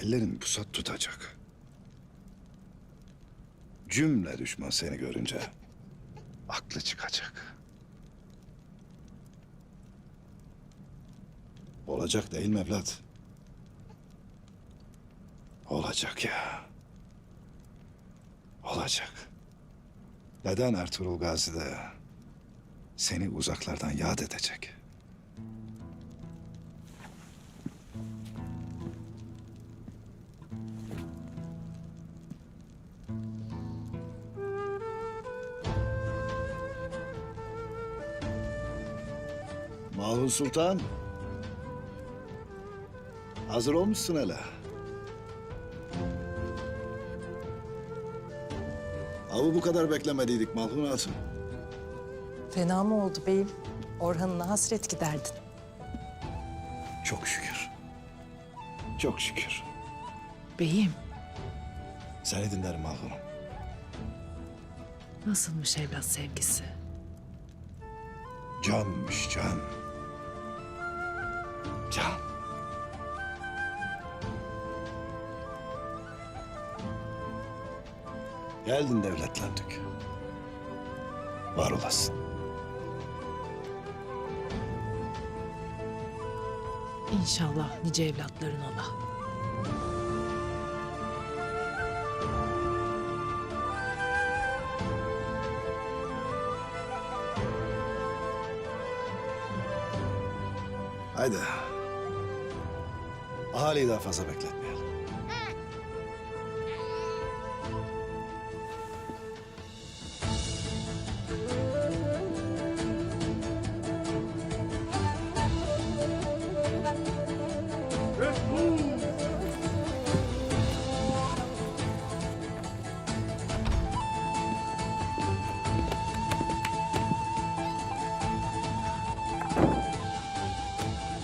Ellerin pusat tutacak. Cümle düşman seni görünce aklı çıkacak. Olacak değil mi evlat? Olacak ya. Olacak. Neden Ertuğrul Gazi de seni uzaklardan yad edecek? Mahun Sultan. Hazır olmuşsun hele. Avı bu kadar beklemediydik Malhun Hatun. Fena mı oldu beyim? Orhan'ına hasret giderdin. Çok şükür. Çok şükür. Beyim, Seni dinlerim Malhun'um. nasılmış evlat sevgisi? Canmış can. Can. Geldin devletlendik. Var olasın. İnşallah nice evlatların ola. Haydi. Ahaliyi daha fazla bekletmeyelim.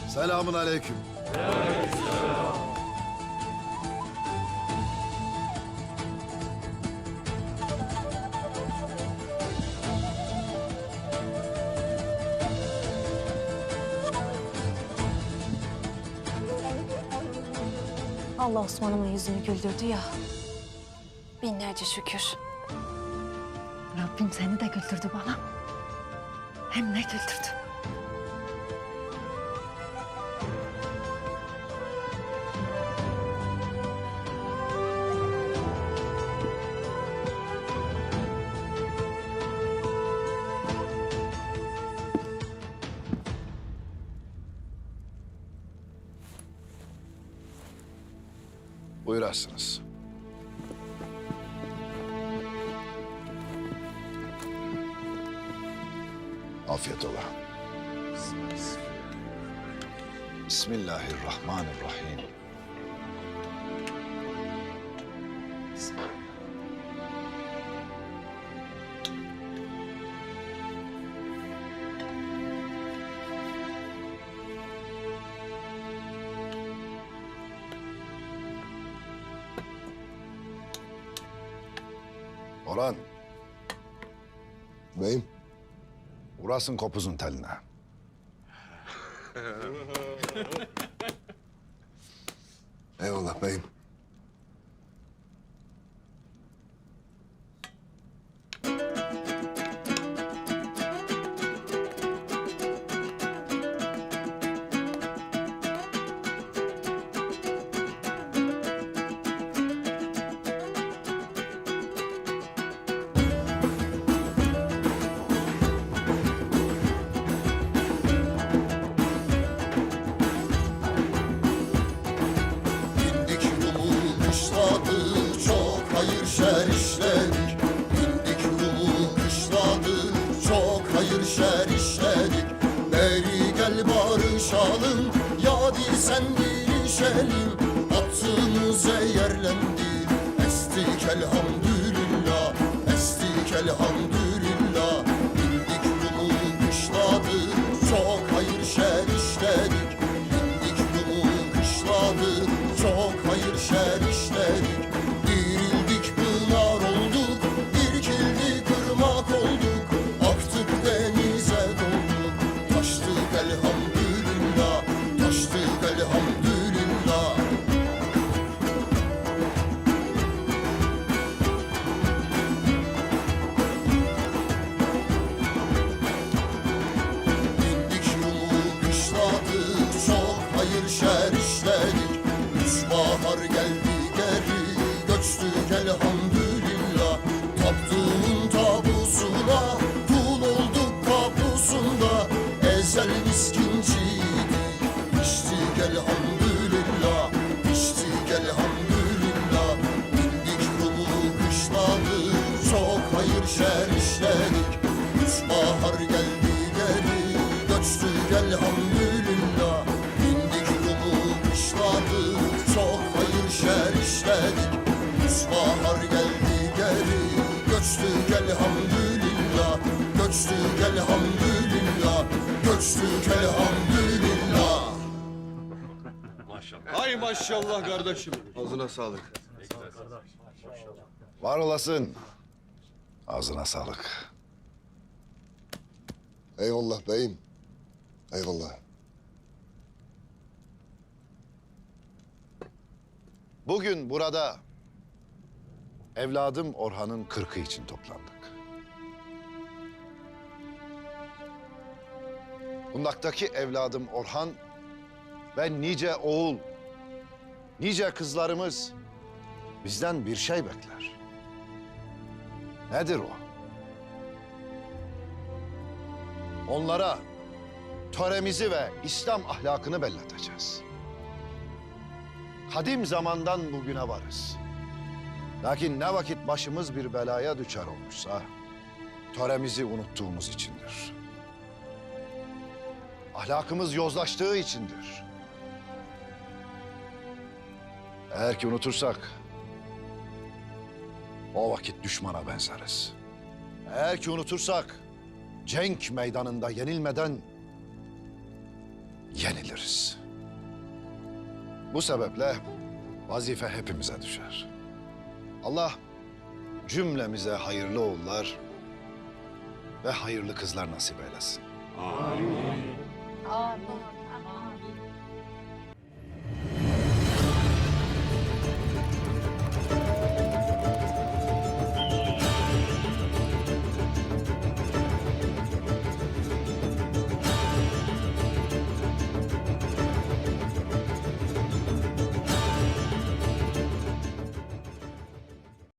Selamun aleyküm. Allah Osman'ımın yüzünü güldürdü ya. Binlerce şükür. Rabbim seni de güldürdü bana. Hem ne güldürdü. Buyurasınız. Afiyet ola. Bismillahirrahmanirrahim. Orhan. Beyim, Vurasın kopuzun teline. eyvallah beyim. Sen bilişelim. Attığımız yerlendi, estik elhamdülillah, estik elhamdülillah. Elhamdülillah Hay maşallah kardeşim. Ağzına sağlık. Var olasın. Ağzına sağlık. Eyvallah beyim. Eyvallah. Bugün burada evladım Orhan'ın kırkı için toplandık. Kundaktaki evladım Orhan ve nice oğul, nice kızlarımız bizden bir şey bekler. Nedir o? Onlara töremizi ve İslam ahlakını belleteceğiz. Kadim zamandan bugüne varız. Lakin ne vakit başımız bir belaya düçar olmuşsa, töremizi unuttuğumuz içindir. Ahlakımız yozlaştığı içindir. Eğer ki unutursak, o vakit düşmana benzeriz. Eğer ki unutursak, cenk meydanında yenilmeden yeniliriz. Bu sebeple vazife hepimize düşer. Allah cümlemize hayırlı oğullar ve hayırlı kızlar nasip eylesin. Amin. 哦，